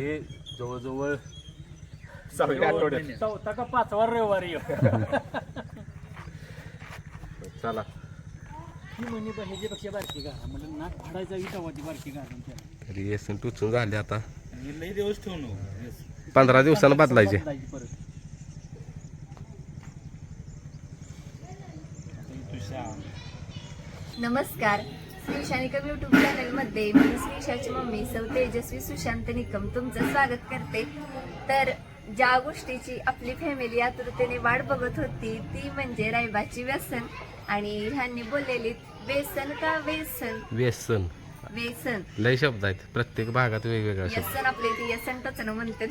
कधी जवळजवळ सहाव्या आठवड्यात. चौथा का पाचवा रविवारी चला. ही म्हणे बा ह्याच्यापेक्षा बारकी घाला म्हणलं नाक फाडायचा विटावा ती बारकी त्याला टुचून झाले आता. लई दिवस ठेवून पंधरा दिवसानं बदलायचे. बदलायची परत. नमस्कार. श्रीशा निकम युट्यूब चॅनलमध्ये मी श्रीशाची मम्मी सौ तेजस्वी सुशांत निकम तुमचं स्वागत करते. तर ज्या गोष्टीची आपली फॅमिली आतुरतेने वाट बघत होती ती म्हणजे रायबाची व्यसन. आणि ह्यांनी बोललेली व्यसन का व्यसन? व्यसन. व्यसन. लय शब्द आहेत. प्रत्येक भागात वेगवेगळा शब्द. यसन आपले ते यसन टोचन म्हणतात.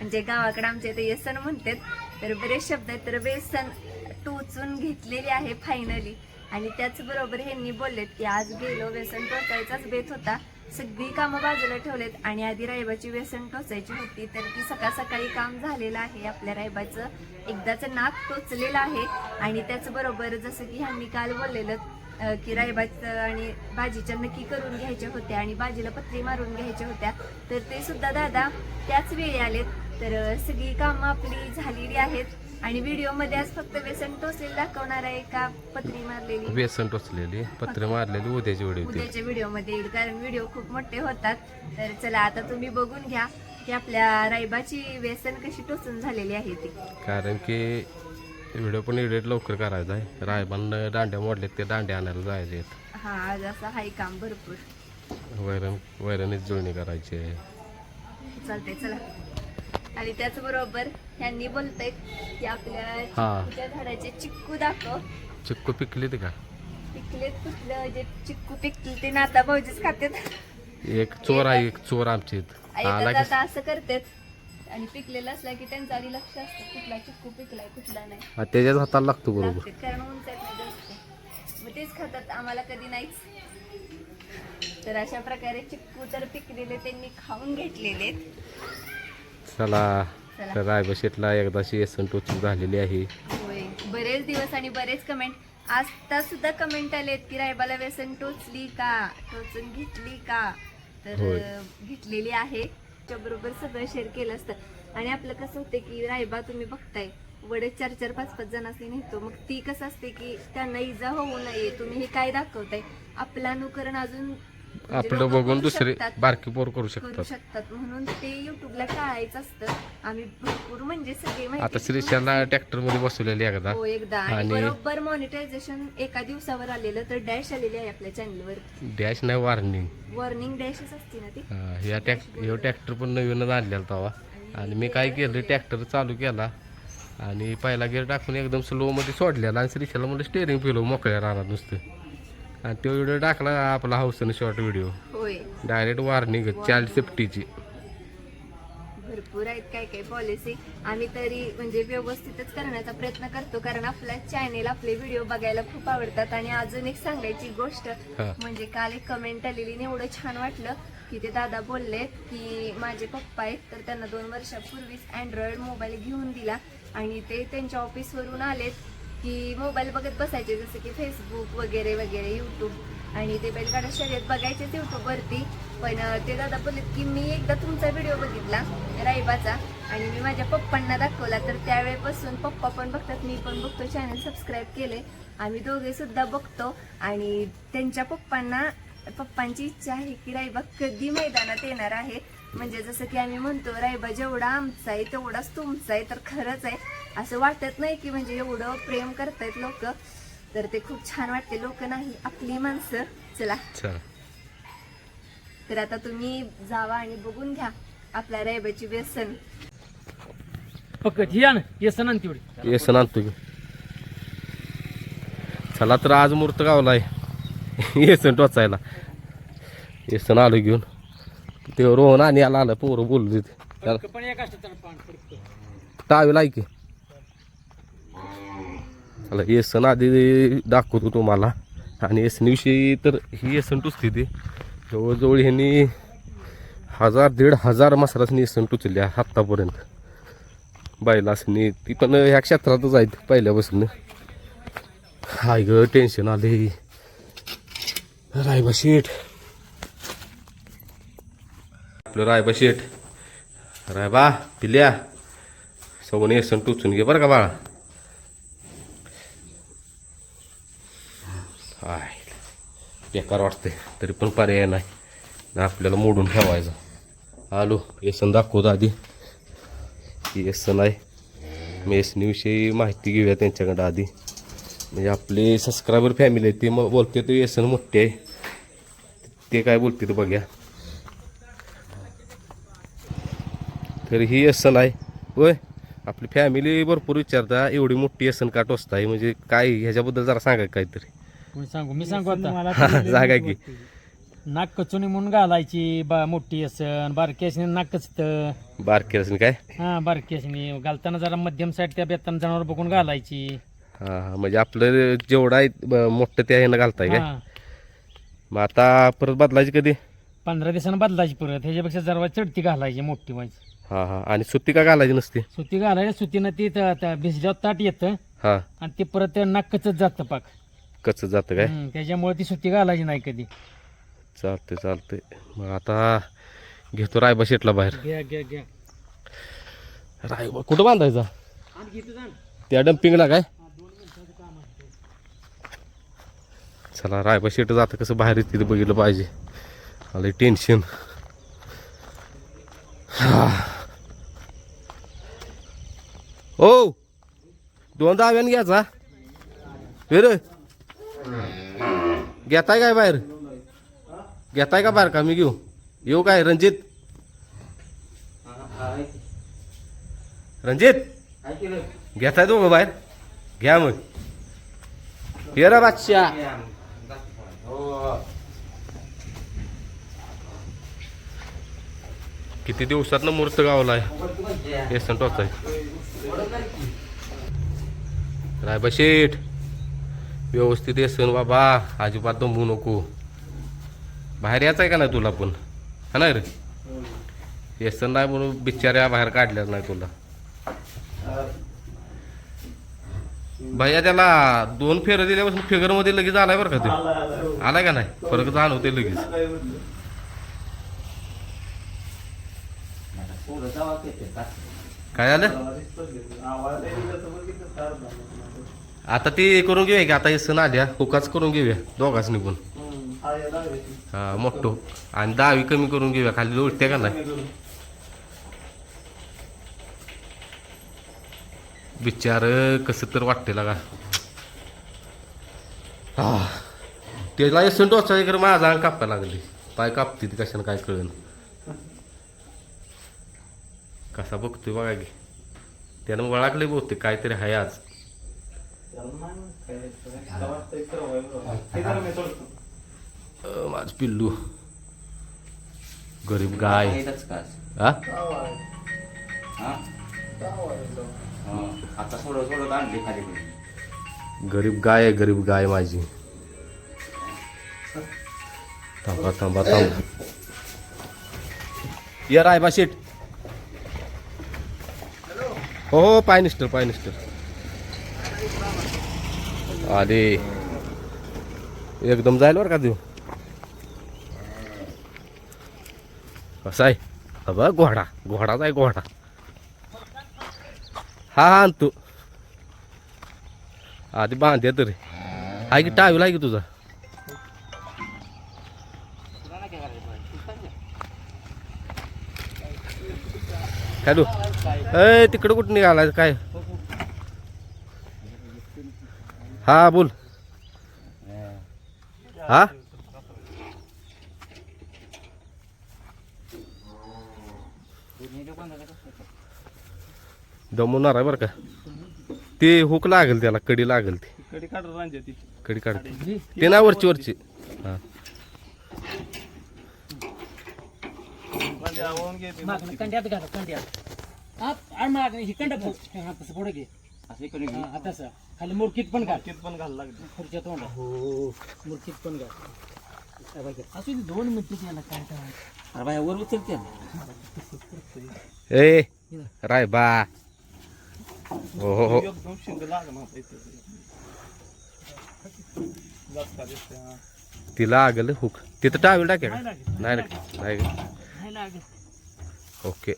म्हणजे गावाकडे आमच्या इथे यसन म्हणतात. तर बरेच शब्द आहेत. तर व्यसन टोचून घेतलेले आहे फायनली आणि त्याचबरोबर ह्यांनी बोललेत की आज गेलो व्यसन टोचायचाच बेत होता. सगळी कामं बाजूला ठेवलेत आणि आधी रायबाची व्यसन टोचायची होती तर ती सकाळ सकाळी काम झालेलं आहे. आपल्या रायबाचं एकदाचं नाक टोचलेलं आहे. आणि त्याचबरोबर जसं की ह्यांनी काल बोललेलं की रायबाचं आणि भाजीच्या नक्की करून घ्यायच्या होत्या आणि बाजीला पत्री मारून घ्यायच्या होत्या. तर ते सुद्धा दादा त्याच वेळी आलेत. तर सगळी कामं आपली झालेली आहेत. आणि व्हिडिओमध्ये आज फक्त बेसन टोचलेली दाखवणार आहे का? पत्री मारलेली. व्यसन टोचलेली पत्र मारलेली उद्याची वेळी होती उद्याच्या व्हिडिओमध्ये येईल कारण व्हिडिओ खूप मोठे होतात. तर चला आता तुम्ही बघून घ्या की आपल्या रायबाची व्यसन कशी टोचून झालेली आहे ती. कारण की व्हिडिओ पण एडिट लवकर करायचा आहे. रायबांना दांड्या मोडलेत ते दांड्या आणायला जायचे आहेत हा आज असं हाय काम भरपूर. वैरण वैरणीच जुळणी करायची आहे. चालतंय चला. आणि त्याचबरोबर ह्यांनी बोलतायत की आपल्या हा. चिक्कूच्या झाडाचे चिक्कू दाखव. चिक्कू पिकली ते का? पिकलेत कुठलं? जे चिक्कू पिकले ते नाता भाऊजीच खातात एक चोर आहे एक चोर आमचे आला की आता असं करतात. आणि पिकलेलं असला की त्यांचं आधी लक्ष असतं कुठला चिक्कू पिकलाय कुठला नाही. हा, त्याच्याच हाताला लागतो बरोबर. लागतात कारण उंच आहेत ना जास्त. मग तेच खातात आम्हाला कधी नाहीच. तर अशा प्रकारे चिक्कू तर पिकलेले त्यांनी खाऊन घेतलेले चला. तर एकदाशी येसन टोचून झालेली आहे. होय बरेच दिवस आणि बरेच कमेंट आता सुद्धा कमेंट आलेत की रायबाला व्यसन टोचली का? टोचून घेतली का? तर होय. घेतलेली आहे. त्याबरोबर सगळं शेअर केलं असतं. आणि आपलं कसं होतं की रायबा तुम्ही बघताय वडे चार चार पाच पाच जणांनी नेतो. मग ती कसं असते की त्यांना इजा होऊ नये. तुम्ही हे काय दाखवताय? आपलं अनुकरण अजून आपलं लोकं बघून करू दुसरे शकतात. बारकी पोर करू करू शकतात. शकतात. म्हणून ते युट्यूबला टाळायचं असतं. आम्ही भरपूर म्हणजे सगळे माहिती आता घेऊन श्रीशाला ट्रॅक्टरमध्ये बसवलेली एकदा. हो एकदा. आणि आणि- बरोबर मॉनिटायझेशन एका दिवसावर आलेलं तर डॅश आलेली आहे आपल्या चॅनलवर डॅश नाही वॉर्निंग वॉर्निंग डॅशच असते ना ती. ह्या टॅक् ह्यो ट्रॅक्टर पण नवीनच आणलेला तवा. आणि मी काय केलं ट्रॅक्टर चालू केला. आणि पहिला गेअर टाकून एकदम स्लो मध्ये सोडलेला. आणि श्रीशाला म्हणलं स्टेअरिंग पिलो मोकळ्या राहणार नुसतं. आणि तो व्हिडिओ टाकला आपला हाऊसन शॉर्ट व्हिडिओ. होय. डायरेक्ट वॉर्निंग चाइल्ड सेफ्टीची भरपूर आहेत काय काय पॉलिसी आम्ही तरी म्हणजे व्यवस्थितच करण्याचा प्रयत्न करतो कारण आपल्या चॅनेल आपले व्हिडिओ बघायला खूप आवडतात. आणि अजून एक सांगायची गोष्ट हा. म्हणजे काल एक कमेंट आलेली आणि एवढं छान वाटलं की ते दादा बोलले की माझे पप्पा आहेत तर त्यांना दोन वर्षापूर्वीच अँड्रॉइड मोबाईल घेऊन दिला. आणि ते त्यांच्या ऑफिसवरून आलेत. की मोबाईल बघत बसायचे जसं की फेसबुक वगैरे वगैरे यूट्यूब आणि ते बैलगाडा शर्यत बघायचेच यूट्यूबवरती पण ते दादा बोललेत की मी एकदा तुमचा व्हिडिओ बघितला राईबाचा आणि मी माझ्या पप्पांना दाखवला. तर त्यावेळेपासून पप्पा पण बघतात मी पण बघतो. चॅनल सबस्क्राईब केले. आम्ही दोघे सुद्धा बघतो. आणि त्यांच्या पप्पांना पप्पांची इच्छा आहे की राईबा कधी मैदानात येणार आहे? म्हणजे जसं की आम्ही म्हणतो रायबा जेवढा आमचा आहे तेवढाच तुमचा आहे. तर खरंच आहे. असं वाटत नाही की म्हणजे एवढं प्रेम करतायत लोक तर ते खूप छान वाटते. लोक नाही आपली माणसं. चला. चला. तर आता तुम्ही जावा आणि घ्या आपल्या रायबाची व्यसन. फक्त ही आण येसन आण तेवढी. येसन आणतो की. चला तर आज मूर्त गावला आहे येसन टोचायला. येसन आलो घेऊन. ते रोहन आणि आला आलं पोरं बोलू त्याला पण एक. टावेल चला येसन आधी दाखवतो तुम्हाला. आणि येसनीविषयी तर ही येसन टुचते ते. जवळजवळ ह्यांनी हजार दीड हजार मसालासनी येसन टुचली आहे आत्तापर्यंत. बैलासनी ती पण ह्या क्षेत्रातच आहेत पहिल्यापासून. हाय ग टेन्शन आले रायबा शेठ. आपलं रायबा शेठ रायबा बा पिल्या. सवणी येसन टुचून घे बरं का बाळा? आय बेकार वाटते तरी पण पर्याय नाही. ना आपल्याला मोडून ठेवायचं. आलो येसन दाखवतो आधी. की येसन आहे मी माहिती घेऊया त्यांच्याकडं आधी. म्हणजे आपले सबस्क्रायबर फॅमिली आहे ते मग बोलते ते येसन मोठे आहे. ते काय बोलते ते बघ्या. तर ही येसन आहे. होय आपली फॅमिली भरपूर विचारता एवढी मोठी येसन का टोचता आहे म्हणजे काय ह्याच्याबद्दल जरा सांगा काहीतरी. सांगू? मी सांगू आता. मला जागा की. नाक कचुनी म्हणून घालायची बा मोठी असन बारकी असणे नाक कचतं बारकी असेल काय? हा बारकी असणे घालताना जरा मध्यम साईड त्या बेताना जनावर बघून घालायची. हा हा, म्हणजे आपलं जेवढं आहे मोठं त्या ह्यानं घालताय काय? मग आता परत बदलायची कधी? पंधरा दिवसानं बदलायची परत. ह्याच्यापेक्षा जरा चढती घालायची मोठी व्हायची. हा हा. आणि सुट्टी का घालायची नसते? सुती घालायला सुतीनं ती त- त- भिजल्यावर ताट येतं. हा. आणि ते परत नाक कचत जातं पाक. कच्चं जातं काय? हम्म, त्याच्यामुळे ती सुती घालायची नाही कधी. चालतंय चालतंय. मग आता घेतो रायबा शेटला बाहेर. घ्या घ्या घ्या. रायबा कुठं बांधायचा. त्या डम्पिंगला काय? चला रायबा शेट जातं कसं बाहेर येते ते बघितलं पाहिजे. आलं टेन्शन ओ दोन दाव्यान घ्यायचा. वेर घेताय काय बाहेर? घेताय का बाहेर का? मी घेऊ. येऊ काय? रणजित. रणजित. घेताय दोघं बाहेर? घ्या मग. येरा बादशा किती दिवसात मूर्त गावला आहे येसन टोचाय रायबा शेठ व्यवस्थित येसन बाबा. अजिबात दंबू नको. बाहेर यायचं आहे का नाही तुला पण? हा नाही रे? येसन नाही म्हणून बिचाऱ्या बाहेर काढल्या नाही तुला. भैया त्याला दोन फेरं दिल्यापासून फिगरमध्ये लगेच आलाय बरं का ते? आलाय का नाही? फरक जाणवते लगेच. काय आलं? आता ते करून घेऊया की आता हे सण आल्या हुकाच करून घेऊया दोघाच निघून. हा मोठं. आणि दहावी कमी करून घेऊया खाली उलट्या का नाही? बिचार कसं तर वाटते लागा. आह. त्याला येसून टोचा इकडे माझा अंग कापायला लागली पाय कापते ती कशानं काय कळन. कसा बघतोय बघा की. त्यानं वळाकले बहुतेक काहीतरी आहे आज. माझ पिल्लू. गरीब गाय. हा आता खाली गरीब गाय आहे गरीब गाय माझी. थांबा थांबा थांबा. या रायबा शेट हो हो पाय निस्टर पाय निस्टर अरे एकदम जाईल बरं का देऊ. कसा आहे? हा बघ घोडा. घोडाच आहे घोडा. हा हा तू आधी बांधे तरी आहे की टावील आहे की तुझा? हॅलो ए तिकडं कुठं निघाला काय? हा बोल. हा? दमवणार आहे बरं का? ते हुक लागेल त्याला कडी लागेल ती. कडी काढ रांजा ती. कडी काढते. ते ना वरची वरची. हा. कंड्यात घाला कंड्यात ही हा तसं पुढे घे. असं इकडे हा, तसं. खाली मुरकीत पण घाल. कित पण तोंडा हो. मुरकीत पण घाल. असू दे दोन मिनिटं याला काय करायचं अरे बाय वर उचलते ए राय बा. हो हो हो. एकदम शिंग लागणार हा. तिला लागल हुक. तिथं टावेल टाके का नाही नाही नाही का? नाही लागत. ओके.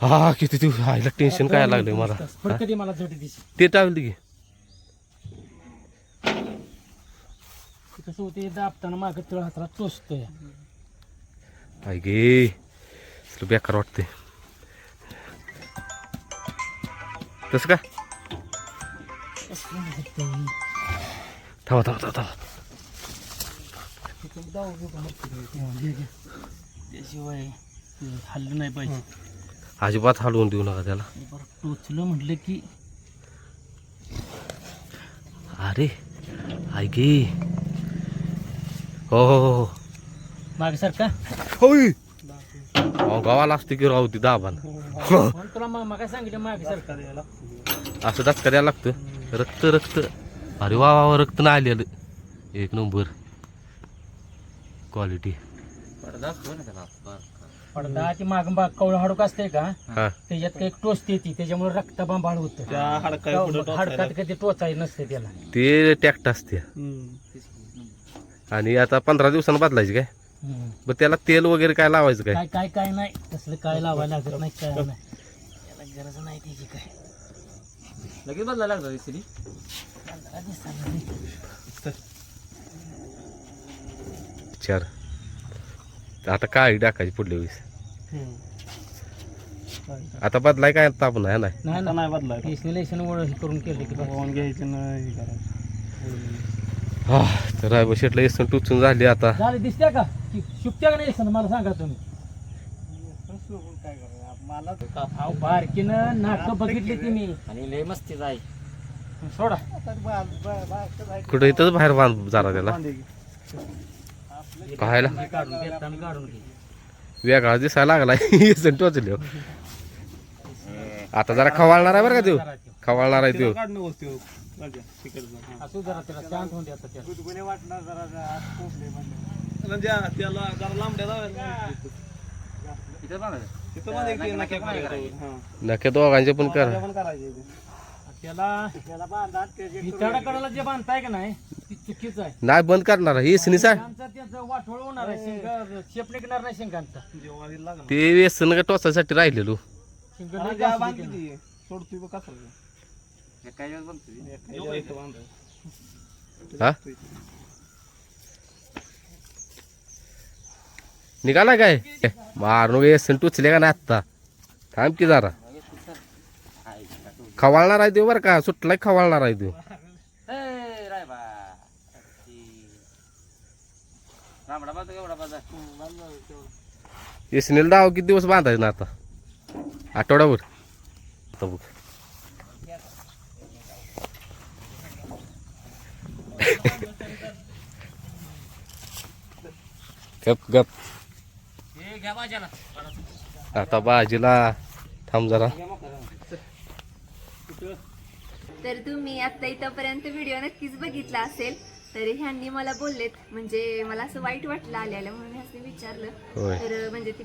हा किती तू आईला टेन्शन काय लागलंय मला. दे मला ते टावेल की ते कसं होते दाबताना मागं तळ हाताला टोचतोय. काय गे तुला बेकार वाटते तसं का? थांबा थांबा थांबा थांबा. त्याशिवाय हल्लं नाही पाहिजे. अजिबात हलवून देऊ नका त्याला. टोचलं म्हटलं की अरे आई गे. हो हो हो मागे होय. अहो, गावाला असते की राहू ती दाबान म्हणून तुला मग मग सांगितलं? मागे सारखा असं धक्का द्यायला लागतं. रक्त रक्त. अरे वा वा वा, रक्त नाही आलेलं. एक नंबर. क्वालिटी ना त्याला. बरं. पडदा ती माग कवळ हाडूक असते का? हा. त्याच्यात काही टोचते ती त्याच्यामुळे रक्तबांबाळ होतं. हाडकाय पुढं टोचायला. हाडकात कधी टोचायचं नसते त्याला. ते टॅक्ट असते. आणि आता पंधरा दिवसानं बदलायची काय? हम्म. मग त्याला तेल वगैरे काय लावायचं काय? काय काय काय नाही. तसलं काय लावायला लागत नाही काय नाही. त्याला गरज नाही त्याची काय. लगेच बदलायला लागतो इस्त्री? पंधरा दिवसांनी. चार. आता काय टाकायची पुढल्या वेळेस. आता बदलाय काय ताप नाही नाही नाही आता ना नाही बदलाय इलेक्शन ओळख करून केले की घ्यायचं नाही हे करायचं. हा तर रायबा शेटला येसन टुचून झाली आता. झाले दिसत्या का? की शुकत्या का नाही सण? मला सांगा तुम्ही. मला अहो बारकीनं नाटकं बघितली ती मी आणि लय मस्तीच आहे सोडा. कुठं इथंच बाहेर बांध जरा त्याला. पाहायला. काढून घे. वेगळा दिसायला लागला येसन टोचले आता जरा खवाळणार आहे बरं का तू खवाळणार आहे तू. हा. नक्की-. हा. नक्की दोघांचे पण कर त्या. त्याला जे बांधताय का नाही चुकीचं आहे. नाही बंद करणार. आमचा त्याचं वाटोळ होणार आहे. शेंगा शेप निघणार नाही शेंगांचा. जेव्हा हे लागलं. ते व्यसन का टोचासाठी राहिलेलो शेंग हा, जास्त निघणार. सोडतोय बघ कसं. हे. हा? निघाला काय? मारून येसन टुचले का नाही आत्ता? थांब की जरा. खवाळणार आहे तो बरं का? सुटलाय खवाळणार आहे तो ए, राय बा. ती. लांबडा बांधतो का डाव किती दिवस बांधायचं ना आता? आठवड्यावर आता बघ. गप गप. आता बाजीला थांब जरा. तर तुम्ही आता इथंपर्यंत व्हिडिओ नक्कीच बघितला असेल. तर ह्यांनी मला बोललेत म्हणजे मला असं वाईट वाटलं आल्याला म्हणून ह्यासनी विचारलं. होय. तर म्हणजे ते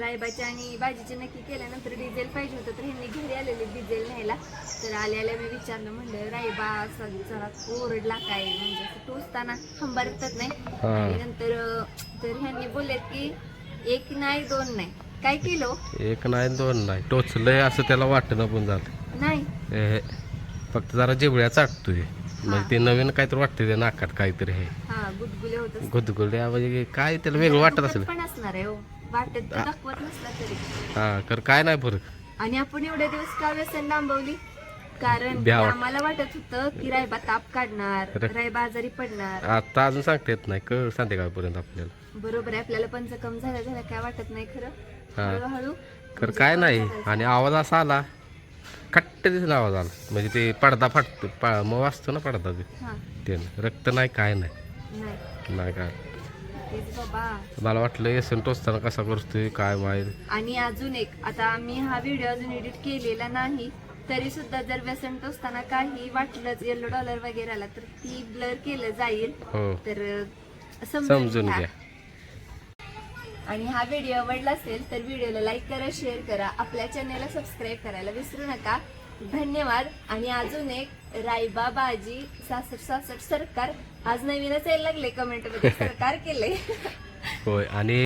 रायबाचे आणि बाजीचे नक्की केल्यानंतर डिझेल पाहिजे होतं तर ह्यांनी घरी आलेले डिझेल न्यायला. तर आल्याला मी विचारलं म्हणलं रायबा असं जरा ओरडला काय? म्हणजे असं टोचताना खंबारतात नाही. हा. आणि नंतर अं, तर ह्यांनी बोललेत की एक नाही दोन नाही. काय किलो? एक नाही दोन नाही. टोचलंय असं त्याला वाटणं पण झालं. नाही. ए, फक्त जरा जिबळ्या चाटतोय म्हणजे ते नवीन काहीतरी वाटतंय त्या नाकात काहीतरी हे. हा गुदगुले होत असतात. गुदगुल्या म्हणजे काय त्याला वेगळं वाटत असेल. पण असणार आहे हो. वाटत तर दाखवत नसला तरी. हा कर काय नाही फरक. आणि आपण एवढे दिवस का व्यसन लांबवली? कारण भ्या वाट- आम्हाला वाटत होतं की रायबा ताप काढणार. रायबा आजारी पडणार. आता अजून सांगता येत नाही कळ संध्याकाळपर्यंत आपल्याला. बरोबर आहे आपल्याला पंचकम झालं झालं काय वाटत नाही खरं. हा. हळूहळू कर काय नाही आणि आवाज असा आला खट्ट दिसून आवाज आला म्हणजे ते पडदा फाटतो पा- मग वाचतो ना पडदा ते. ते रक्त नाही काय नाही. नाही. काय. मला वाटलं येसन टोचताना कसा करतोय काय माहीत आणि अजून एक आता मी हा व्हिडिओ अजून एडिट केलेला नाही तरी सुद्धा जर व्यसन टोचताना काही वाटलं येलो डॉलर वगैरे आला तर ती ब्लर केलं जाईल. हो. तर समजून घ्या. आणि हा व्हिडिओ आवडला असेल तर व्हिडिओला लाईक करा शेअर करा. आपल्या चॅनलला सबस्क्राईब करायला विसरू नका. धन्यवाद. आणि अजून एक रायबा बाजी सासठ सासठ सरकार. आज नवीनच यायला लागले कमेंटमध्ये सरकार केले होय आणि